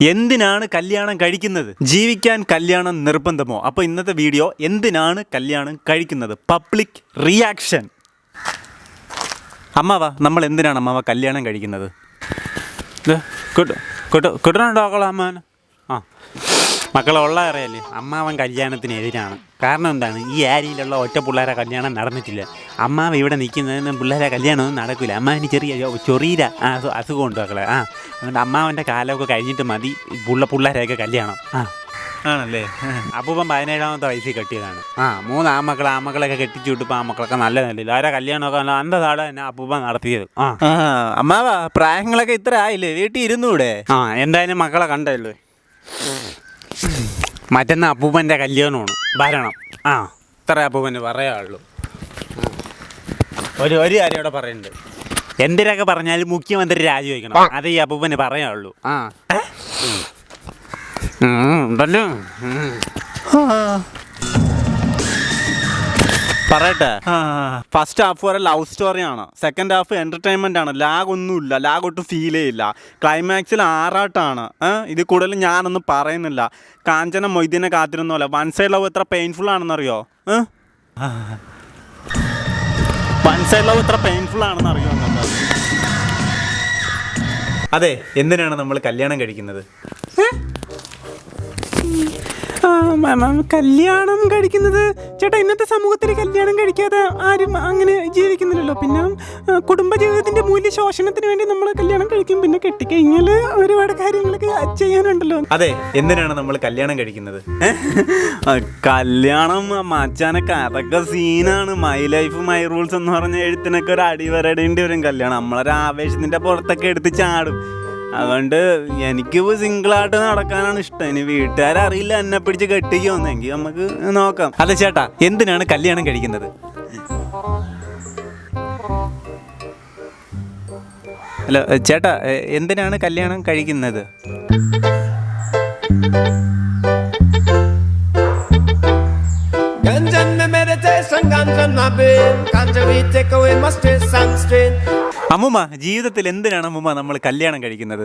എന്തിനാണ് കല്യാണം കഴിക്കുന്നത്? ജീവിക്കാൻ കല്യാണം നിർബന്ധമോ? അപ്പോൾ ഇന്നത്തെ വീഡിയോ എന്തിനാണ് കല്യാണം കഴിക്കുന്നത്? പബ്ലിക് റിയാക്ഷൻ അമ്മാവ നമ്മൾ എന്തിനാണ് അമ്മാവ കല്യാണം കഴിക്കുന്നത്? കിട്ടുന്നുണ്ടോ അമ്മാവൻ ആ. മക്കളെ അറിയല്ലേ? അമ്മാവൻ കല്യാണത്തിന് എതിരാണ് കാരണം എന്താണ്? ഈ ആരിയിലുള്ള ഒറ്റ പിള്ളേരെ കല്യാണം നടന്നിട്ടില്ല. അമ്മാവ് ഇവിടെ നിൽക്കുന്നതിന് പിള്ളേരെ കല്യാണമൊന്നും നടക്കില്ല അമ്മാവിന് ചെറിയ ചൊ- ചൊറീര ആ അസുഖം അസുഖമുണ്ട് മക്കളെ. ആ അതുകൊണ്ട് അമ്മാവന്റെ കാലമൊക്കെ കഴിഞ്ഞിട്ട് മതി. പുള്ള പിള്ളേരെയൊക്കെ കല്യാണം. ആ. ആണല്ലേ? അപ്പൂപ്പൻ പതിനേഴാമത്തെ വയസ്സിൽ കെട്ടിയതാണ്. ആ മൂന്ന് ആമക്കളെ ആമക്കളൊക്കെ കെട്ടിച്ചു വിട്ടപ്പോൾ ആമക്കളൊക്കെ നല്ല നല്ല ആരെ കല്യാണമൊക്കെ നല്ല അന്തതാടെ തന്നെ അപ്പൂപ്പൻ നടത്തിയത്. ആ അമ്മാവ പ്രായങ്ങളൊക്കെ ഇത്ര ആയില്ലേ? വീട്ടിൽ ഇരുന്നൂടെ? ആ എന്തായാലും മക്കളെ കണ്ടല്ലോ. മറ്റന്നാ അപ്പൂപ്പന്റെ കല്യാണമാണ്. ഭരണം ആ ഇത്ര അപ്പൂപ്പന് പറയാനുള്ളൂ. ഒരു ഒരു കാര്യം ഇവിടെ പറയുന്നുണ്ട്. എന്തിനൊക്കെ പറഞ്ഞാലും മുഖ്യമന്ത്രി രാജിവെക്കണം. അത് ഈ അപ്പൂപ്പന് പറയാനുള്ളൂ. ആ. ഉണ്ടല്ലോ. പറയട്ടെ. ഫസ്റ്റ് ഹാഫ് വരെ ലവ് സ്റ്റോറിയാണ് സെക്കൻഡ് ഹാഫ് എന്റർടൈൻമെന്റ് ആണ്. ലാഗ് ഒന്നുമില്ല. ലാഗ് ഒട്ടും ഫീൽ ചെയ്യില്ല. ക്ലൈമാക്സിൽ ആറാട്ടാണ്. ഇത് കൂടുതൽ ഞാനൊന്നും പറയുന്നില്ല. കാഞ്ചന മൊയ്തീനെ കാത്തിരുന്ന പോലെ. വൺ സൈഡ് ലവ് എത്ര പെയിൻഫുൾ ആണെന്നറിയോ? വൺ സൈഡ് ലവ് എത്ര പെയിൻഫുൾ ആണെന്ന് അറിയോ അതെ എന്തിനാണ് നമ്മൾ കല്യാണം കഴിക്കുന്നത്? കല്യാണം കഴിക്കുന്നത് ചേട്ടാ ഇന്നത്തെ സമൂഹത്തിൽ കല്യാണം കഴിക്കാതെ ആരും അങ്ങനെ ജീവിക്കുന്നില്ലല്ലോ. പിന്നെ കുടുംബജീവിതത്തിന്റെ മൂല്യ ശോഷണത്തിന് വേണ്ടി നമ്മൾ കല്യാണം കഴിക്കും. പിന്നെ കെട്ടിക്കഴിഞ്ഞാൽ ഒരുപാട് കാര്യങ്ങളൊക്കെ ചെയ്യാനുണ്ടല്ലോ. അതെ എന്തിനാണ് നമ്മൾ കല്യാണം കഴിക്കുന്നത്? കല്യാണം മച്ചാനൊക്കെ അതൊക്കെ സീനാണ്. മൈ ലൈഫ് മൈ റൂൾസ് എന്ന് പറഞ്ഞ എഴുത്തിനൊക്കെ ഒരു അടിവരടേണ്ടി വരും കല്യാണം. നമ്മളൊരു ആവേശത്തിന്റെ പുറത്തൊക്കെ എടുത്ത് ചാടും. അതുകൊണ്ട് എനിക്ക് സിംഗിളായിട്ട് നടക്കാനാണ് ഇഷ്ടം. ഇനി വീട്ടുകാരറിയില്ല എന്നെ പിടിച്ച് കെട്ടിക്കുമെന്നെങ്കിൽ നമുക്ക് നോക്കാം. അതെ ചേട്ടാ എന്തിനാണ് കല്യാണം കഴിക്കുന്നത്? ഹലോ ചേട്ടാ എന്തിനാണ് കല്യാണം കഴിക്കുന്നത്? Ganja me meditation, ganja my brain. We take away my stress and strain. അമ്മുമ്മ ജീവിതത്തിൽ എന്തിനാണ് അമ്മുമ്മ നമ്മൾ കല്യാണം കഴിക്കുന്നത്?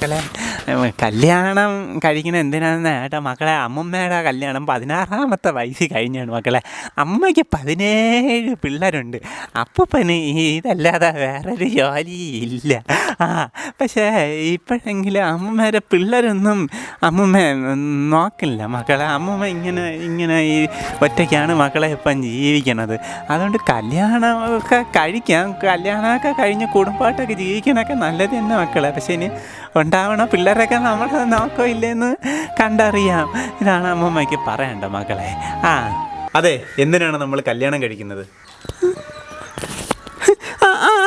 ഏ കല്യാണം കഴിക്കുന്ന എന്തിനാണെന്ന് ഏട്ടാ മക്കളെ അമ്മമ്മയുടെ കല്യാണം പതിനാറാമത്തെ വയസ്സിൽ കഴിഞ്ഞാണ് മക്കളെ. അമ്മയ്ക്ക് പതിനേഴ് പിള്ളേരുണ്ട്. അപ്പൂപ്പന് ഇതല്ലാതെ വേറൊരു ജോലി ഇല്ല ആ പക്ഷേ ഇപ്പോഴെങ്കിലും അമ്മമ്മയുടെ പിള്ളേരൊന്നും അമ്മമ്മ നോക്കില്ല മക്കളെ. അമ്മമ്മ ഇങ്ങനെ ഇങ്ങനെ ഈ ഒറ്റയ്ക്കാണ് മക്കളെ ഇപ്പം ജീവിക്കണത്. അതുകൊണ്ട് കല്യാണമൊക്കെ കഴിക്കാം. കല്യാണമൊക്കെ കഴിഞ്ഞ് കുടുംബമായിട്ടൊക്കെ ജീവിക്കണമൊക്കെ നല്ലത് തന്നെ മക്കളെ. പക്ഷേ ഇനി ഉണ്ടാവണ പിള്ളേരൊക്കെ നമ്മൾ നോക്കോ ഇല്ലെന്ന് കണ്ടറിയാം. ഇതാണ് അമ്മമ്മയ്ക്ക് പറയണ്ട മക്കളെ ആ. അതെ എന്തിനാണ് നമ്മൾ കല്യാണം കഴിക്കുന്നത്?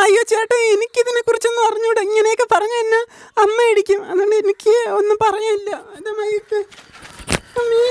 അയ്യോ ചേട്ടാ എനിക്കിതിനെ കുറിച്ചൊന്നും അറിഞ്ഞൂടാ. ഇങ്ങനെയൊക്കെ പറഞ്ഞു തന്നെ അമ്മ ഇടിക്കും. അതുകൊണ്ട് എനിക്ക് ഒന്നും പറയാനില്ല. അമ്മേ.